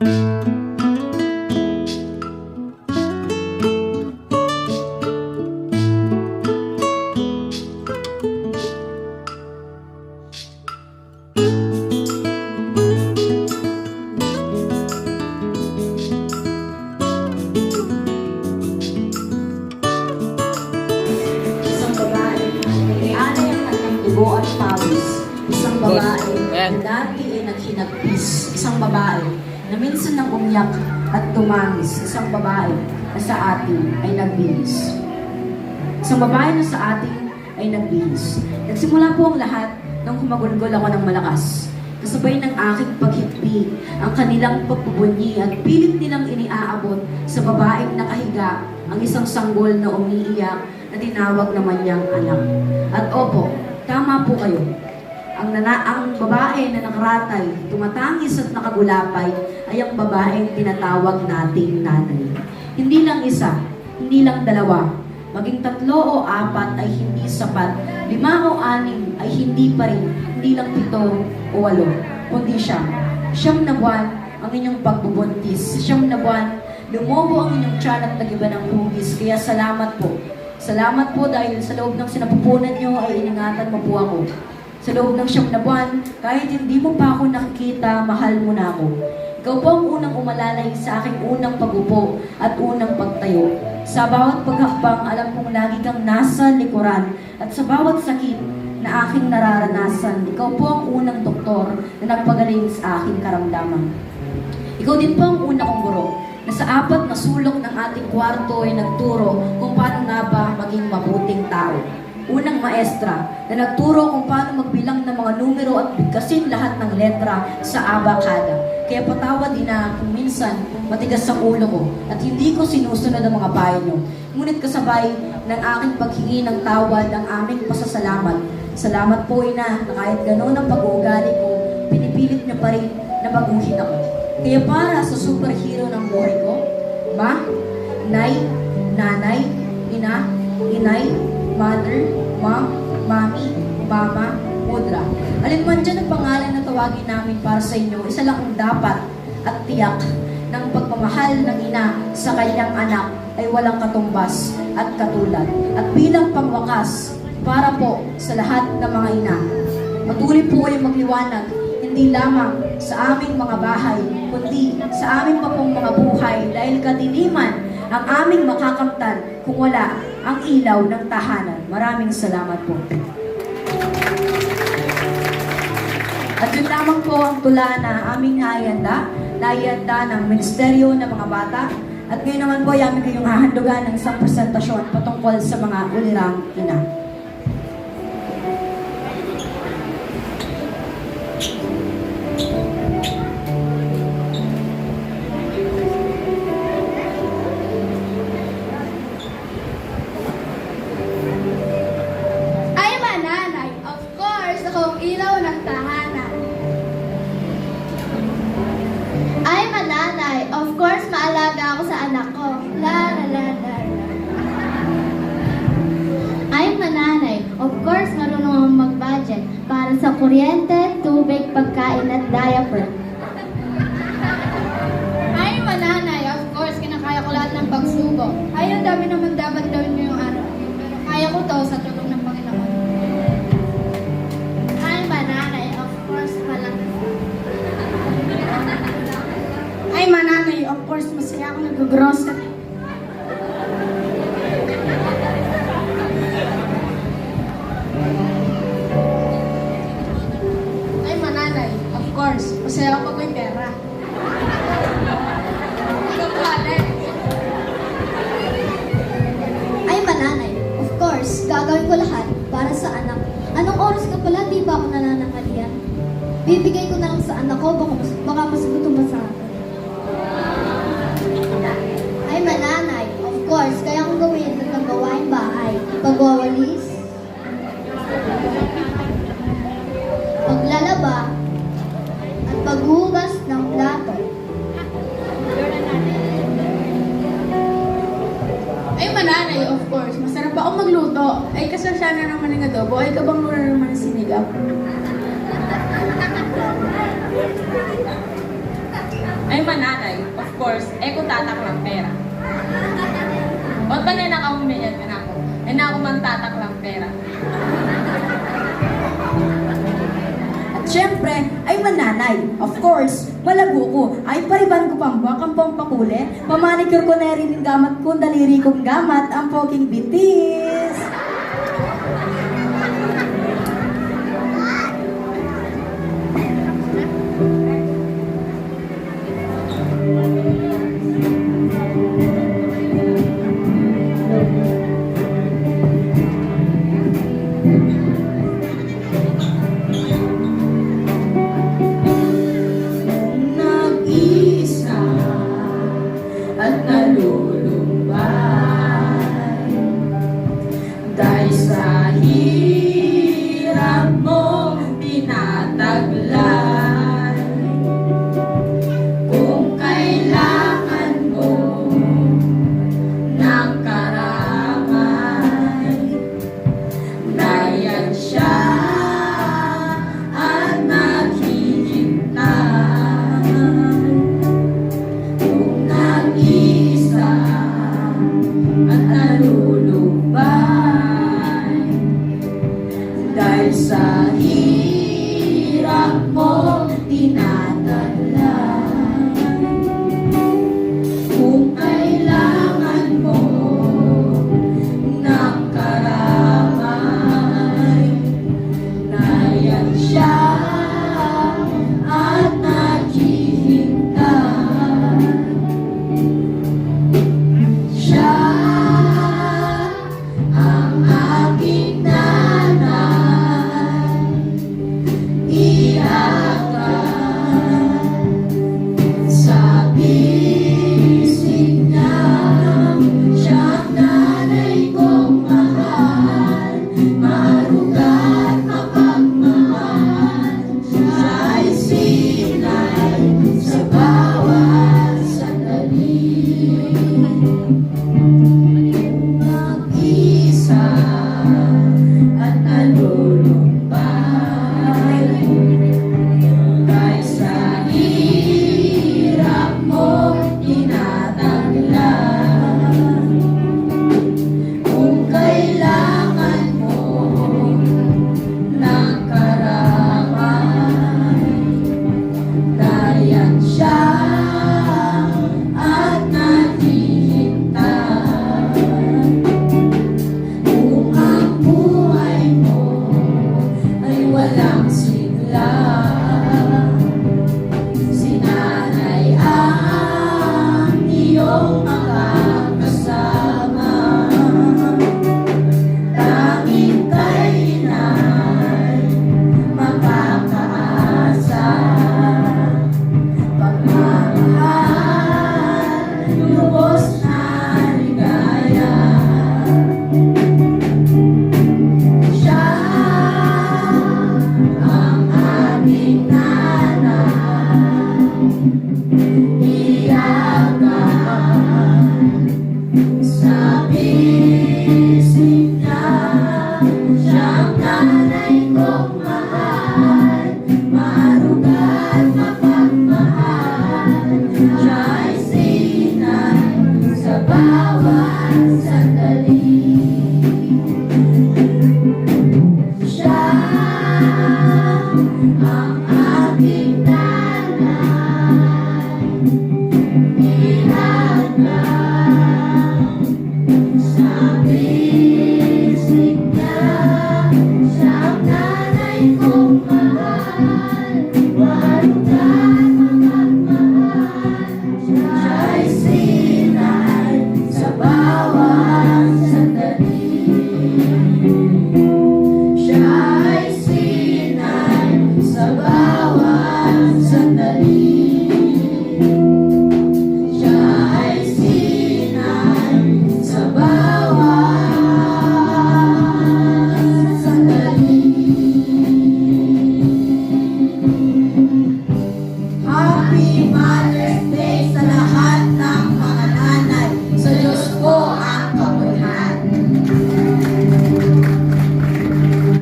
Dugo at pawis. Isang babae na dati ay naghinagpis. Isang babae na minsan nang umiyak at tumangis. Isang babae na sa atin ay nagbihis. Isang babae na sa atin ay nagbihis. Nagsimula po ang lahat nang kumagulgol ako ng malakas. Kasabay ng aking paghitbi, ang kanilang pagpubunyi at pilit nilang iniaabot sa babaeng nakahiga ang isang sanggol na umiiyak na tinawag naman niyang anak. At opo, tama po kayo. Ang, nana, ang babae na nakaratay, tumatangis at nakagulapay ay ang babaeng tinatawag nating nanay. Hindi lang isa, hindi lang dalawa, maging tatlo o apat ay hindi sapat, lima o anim ay hindi pa rin, hindi lang pito o walo, kundi siyam. Siyam na buwan ang inyong pagbubuntis. Siyam na buwan, lumobo ang inyong tiyan at nagiba ng hugis. Kaya salamat po. Salamat po dahil sa loob ng sinapupunan niyo ay iningatan mo po ako. Sa loob ng siyam na buwan, kahit hindi mo pa ako nakikita, mahal mo na ako. Ikaw po ang unang umalalay sa aking unang pagupo at unang pagtayo. Sa bawat paghakbang, alam kong lagi kang nasa likuran at sa bawat sakit na aking nararanasan, ikaw po ang unang doktor na nagpagaling sa aking karamdaman. Ikaw din po ang una kong guro na sa apat na sulok ng ating kwarto ay nagturo kung paano nga ba. Unang maestra na nagturo kung paano magbilang ng mga numero at bigkasin lahat ng letra sa abakada. Kaya patawad ina kung minsan matigas ang ulo ko at hindi ko sinusunod ang mga payo niyo. Ngunit kasabay ng aking paghingi ng tawad ang aming pasasalamat. Salamat po ina na kahit gano'n ang pag-uugali ko, pinipilit niyo pa rin na baguhin ako. Kaya para sa superhero ng buhay ko, ma, nay, nanay, ina, inay, mother, mom, mami, mama, mudra. Alin man dyan ang pangalan na tawagin namin para sa inyo, isa lang ang dapat at tiyak ng pagmamahal ng ina sa kanyang anak ay walang katumbas at katulad. At bilang pangwakas, para po sa lahat ng mga ina, patuloy po kayong magliwanag hindi lamang sa aming mga bahay, kundi sa aming pa mga buhay ang aming makakamtan kung wala ang ilaw ng tahanan. Maraming salamat po. At yun lamang po ang tula na aming naianda, naianda ng Ministeryo ng mga Bata. At ngayon naman po, yamin kayong hahandugan ng isang presentasyon patungkol sa mga ulirang ina. Kuryente, tubig, pagkain at diaper. Ay mananay, of course, kinakaya ko lahat ng pagsubok. Ay, ang dami naman dapat gawin mo yung araw. Pero kaya ko to sa tulong ng Panginoon. Ay mananay, of course, malaki. Ay mananay, of course, masaya ako nag-grocery. May pera. Ay mananay, of course, gagawin ko lahat para sa anak. Anong oras ka pala, di ba ako nananangalian? Bibigay ko na lang sa anak ko, baka mas, baka mas gutom naman ng adobo. Ay, kabang muna naman ng sinigaw. ay mananay, of course, eh kung tatak lang pera. Ba't ba na ako umiyak na ako? Eh na ako man tatak lang pera. At syempre, ay mananay. Of course, malago ko. Ay pariban ko pang bakang pampakuli. Mamanicure ko na rin yung gamat ko, daliri kong gamat, ang poking bitis. Dahil sa